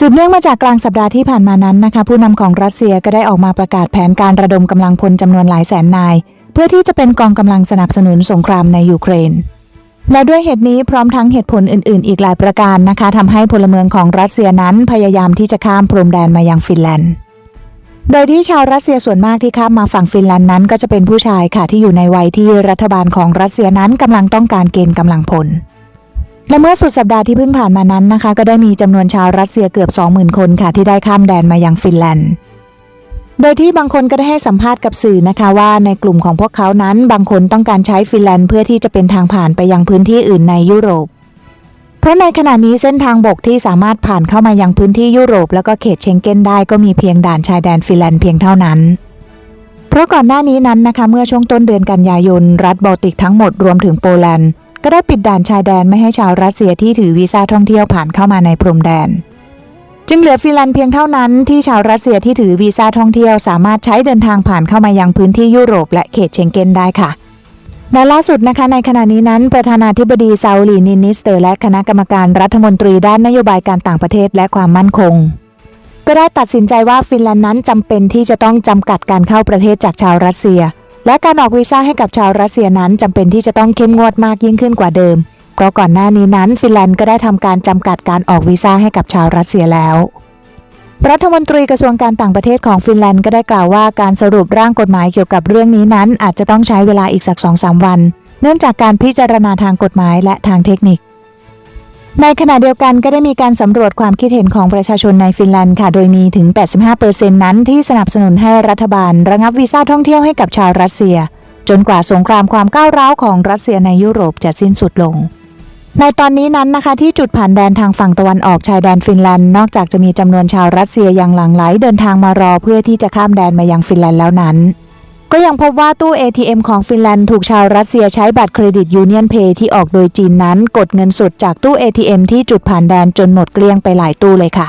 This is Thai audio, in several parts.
สืบเนื่องมาจากกลางสัปดาห์ที่ผ่านมานั้นนะคะ ผู้นำของรัสเซียก็ได้ออกมาประกาศแผนการระดมกำลังพลจำนวนหลายแสนนาย เพื่อที่จะเป็นกองกำลังสนับสนุนสงครามในยูเครน และด้วยเหตุนี้พร้อมทั้งเหตุผลอื่น ๆ อีกหลายประการนะคะทำให้พลเมืองของรัสเซียนั้นพยายามที่จะข้ามพรมแดนมายังฟินแลนด์โดยที่ชาวรัสเซียส่วนมากที่ข้ามมาฝั่งฟินแลนด์นั้น ก็จะเป็นผู้ชายค่ะที่อยู่ในวัยที่รัฐบาลของรัสเซียนั้นกำลังต้องการเกณฑ์กำลังพล และเมื่อสุดสัปดาห์ที่เพิ่งผ่านมานั้นนะคะ ก็ได้มีจำนวนชาวรัสเซียเกือบ 20,000 คนค่ะที่ได้ข้ามแดนมายังฟินแลนด์โดยที่บางคนก็ได้ให้สัมภาษณ์กับสื่อนะคะว่าในกลุ่มของพวกเขานั้นบางคนต้องการใช้ฟินแลนด์เพื่อที่จะเป็นทางผ่านไปยังพื้นที่อื่นในยุโรป เพราะในขณะนี้เส้นทางบกที่สามารถผ่านเข้ามายังพื้นที่ยุโรป แล้วก็เขตเชงเก้นได้ก็มีเพียงด่านชายแดนฟินแลนด์เพียงเท่านั้น เพราะก่อนหน้านี้นั้นนะคะเมื่อช่วงต้นเดือนกันยายนรัฐบอลติกทั้งหมดรวมถึงโปแลนด์ ก็ได้ปิดด่านชายแดนไม่ให้ชาวรัสเซียที่ถือวีซ่าท่องเที่ยวผ่านเข้ามาในพรมแดน จึงเหลือฟินแลนด์เพียงเท่านั้นที่ชาวรัสเซียที่ถือวีซ่าท่องเที่ยวสามารถใช้เดินทางผ่านเข้ามายังพื้นที่ยุโรปและเขตเชงเก้นได้ค่ะและล่าสุดนะคะในขณะนี้นั้น ประธานาธิบดีซาอุลีนินิสเตอร์และคณะกรรมการรัฐมนตรีด้านนโยบายการต่างประเทศและความมั่นคง ก็ได้ตัดสินใจว่าฟินแลนด์นั้นจำเป็นที่จะต้องจำกัดการเข้าประเทศจากชาวรัสเซีย และการออกวีซ่าให้กับชาวรัสเซียนั้นจำเป็นที่จะต้องเข้มงวดมากยิ่งขึ้นกว่าเดิม เพราะก่อนหน้านี้นั้นฟินแลนด์ก็ได้ทำการจำกัดการออกวีซ่าให้กับชาวรัสเซียแล้วรัฐมนตรีกระทรวงการต่างประเทศของฟินแลนด์ก็ได้กล่าวว่าการสรุปร่างกฎหมายเกี่ยวกับเรื่องนี้นั้น อาจจะต้องใช้เวลาอีกสักสองสามวัน เนื่องจากการพิจารณาทางกฎหมายและทางเทคนิค ในขณะเดียวกันก็ได้มีการสำรวจความคิดเห็นของประชาชนในฟินแลนด์ค่ะ โดยมีถึง 85%นั้นที่สนับสนุนให้รัฐบาล ระงับวีซ่าท่องเที่ยวให้กับชาวรัสเซีย จนกว่าสงครามความก้าวร้าวของรัสเซียในยุโรปจะสิ้นสุดลง ในตอนนี้นั้นนะคะที่จุดผ่านแดนทางฝั่งตะวันออกชายแดนฟินแลนด์ นอกจากจะมีจำนวนชาวรัสเซียย่างหลั่งไหลเดินทางมารอเพื่อที่จะข้ามแดนมายังฟินแลนด์แล้วนั้น ก็ยังพบว่าตู้ ATM ของฟินแลนด์ถูกชาวรัสเซียใช้บัตรเครดิตยูเนียนเพย์ที่ออกโดยจีนนั้น กดเงินสดจากตู้ ATM ที่จุดผ่านแดนจนหมดเกลี้ยงไปหลายตู้เลยค่ะ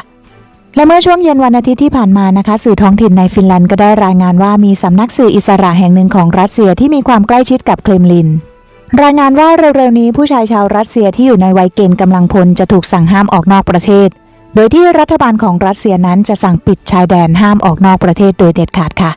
และเมื่อช่วงเย็นวันอาทิตย์ที่ผ่านมานะคะ สื่อท้องถิ่นในฟินแลนด์ก็ได้รายงานว่ามีสำนักสื่ออิสระแห่งหนึ่งของรัสเซียที่มีความใกล้ชิดกับเครมลิน รายงานว่าเร็วๆนี้ผู้ชายชาวรัสเซียที่อยู่ในวัยเกณฑ์กำลังพลจะถูกสั่งห้ามออกนอกประเทศ โดยที่รัฐบาลของรัสเซียนั้นจะสั่งปิดชายแดนห้ามออกนอกประเทศโดยเด็ดขาดค่ะ